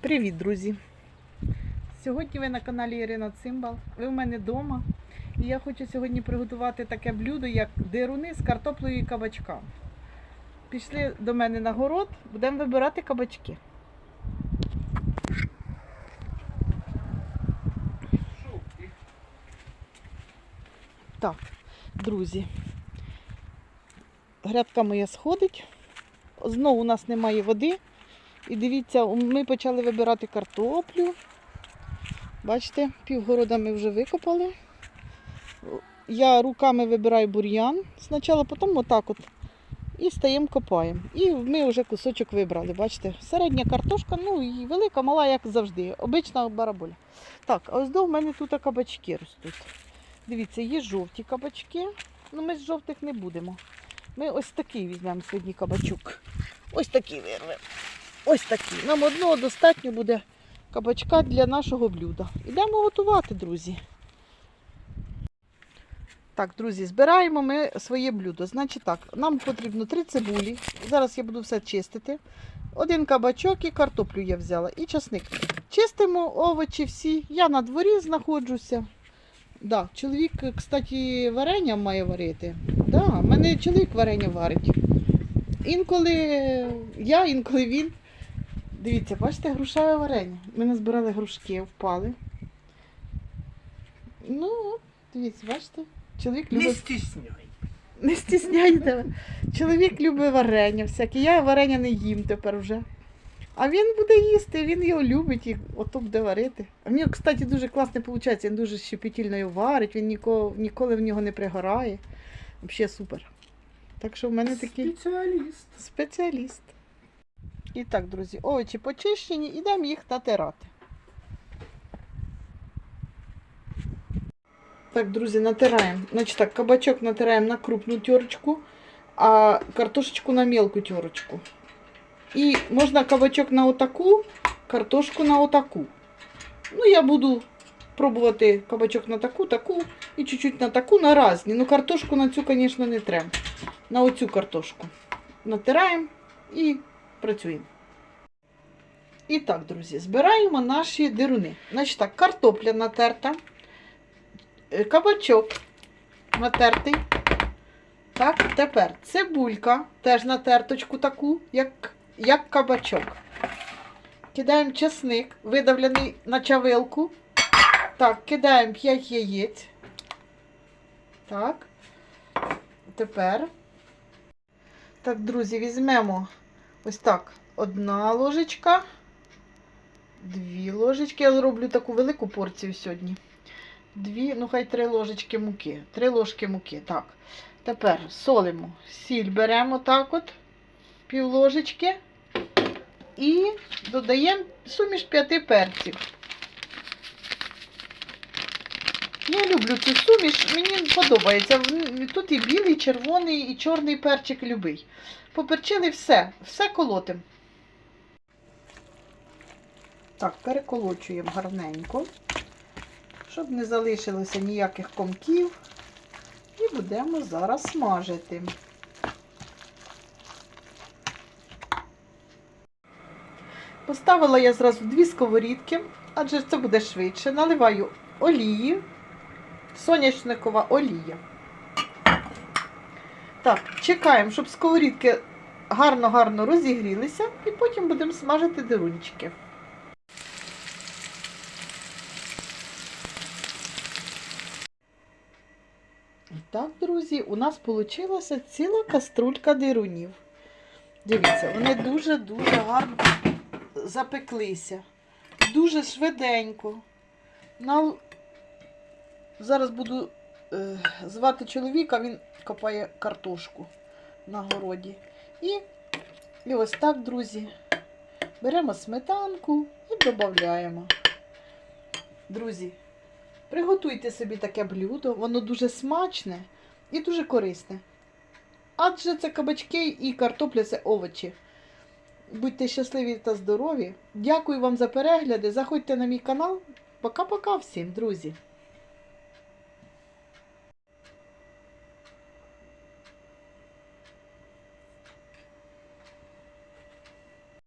Привіт, друзі! Сьогодні ви на каналі Ірина Цимбал. Ви в мене вдома. І я хочу сьогодні приготувати таке блюдо, як дируни з картоплею і кабачками. Пішли до мене на город, будемо вибирати кабачки. Так, друзі. Грядка моя сходить. Знову у нас немає води. І дивіться, ми почали вибирати картоплю. Бачите, півгорода ми вже викопали. Я руками вибираю бур'ян спочатку, потім отак от. І стаємо копаємо. І ми вже кусочок вибрали. Бачите, середня картошка, ну і велика, мала, як завжди. Обична бараболя. Так, а ось до в мене тут кабачки ростуть. Дивіться, є жовті кабачки. Ну ми з жовтих не будемо. Ми ось такий візьмемо сьогодні кабачок. Ось такий вирвемо. Ось такий. Нам одного достатньо буде кабачка для нашого блюда. Ідемо готувати, друзі. Так, друзі, збираємо ми своє блюдо. Значить так, нам потрібно три цибулі. Зараз я буду все чистити. Один кабачок і картоплю я взяла, і часник. Чистимо овочі всі. Я на дворі знаходжуся. Да, чоловік, кстати, варення має варити. Да, мене чоловік варення варить. Інколи я, інколи він. Дивіться, бачите, грушеве варення. Ми назбирали грушки, впали. Ну, дивіться, бачите? Чоловік любить. Не стісняй. Не стісняйте. Чоловік любить варення всяке. Я варення не їм тепер вже. А він буде їсти, він його любить і ото буде варити. А в нього, кстати, дуже класно виходить, він дуже щепетільно його варить, він ніколи, ніколи в нього не пригорає. Взагалі супер. Так що в мене такий Спеціаліст. спеціаліст. І так, друзі, овочі почищені, ідемо їх натирати. Так, друзі, натираємо. Значить так, кабачок натираємо на крупну терочку, а картошечку на мелку терочку. І можна кабачок на отаку, картошку на отаку. Ну, я буду пробувати кабачок на таку, таку і чуть-чуть на таку, на різні. Ну, картошку на цю, звісно, не треба. На оцю картошку. Натираємо і працюємо. І так, друзі, збираємо наші дируни. Значить так, картопля натерта, е, кабачок натертий. Так, тепер цибулька, теж на терточку таку, як, як кабачок. Кидаємо чесник, видавлений на чавилку. Так, кидаємо 5 яєць. Так. Тепер. Так, друзі, візьмемо ось так. Одна ложечка, дві ложечки. Я зроблю таку велику порцію сьогодні. Дві, ну хай три ложечки муки. Три ложки муки. Так. Тепер солимо. Сіль беремо так от, пів ложечки. І додаємо суміш п'яти перців. Я люблю цю суміш, мені подобається. Тут і білий, і червоний, і чорний перчик любий. Поперчили все, все колотимо. Так, переколочуємо гарненько, щоб не залишилося ніяких комків. І будемо зараз смажити. Поставила я зразу дві сковорідки, адже це буде швидше. Наливаю олії, соняшникова олія. Так, чекаємо, щоб сковорідки гарно-гарно розігрілися, і потім будемо смажити дирунчики. І Так, друзі, у нас вийшла ціла каструлька дирунів. Дивіться, вони дуже-дуже гарно запеклися. Дуже швиденько. Зараз буду е, звати чоловіка, він копає картошку на городі. І, і ось так, друзі, беремо сметанку і додаємо. Друзі, приготуйте собі таке блюдо, воно дуже смачне і дуже корисне. Адже це кабачки і картопля це овочі. Будьте щасливі та здорові. Дякую вам за перегляди. Заходьте на мій канал. Пока-пока всім, друзі!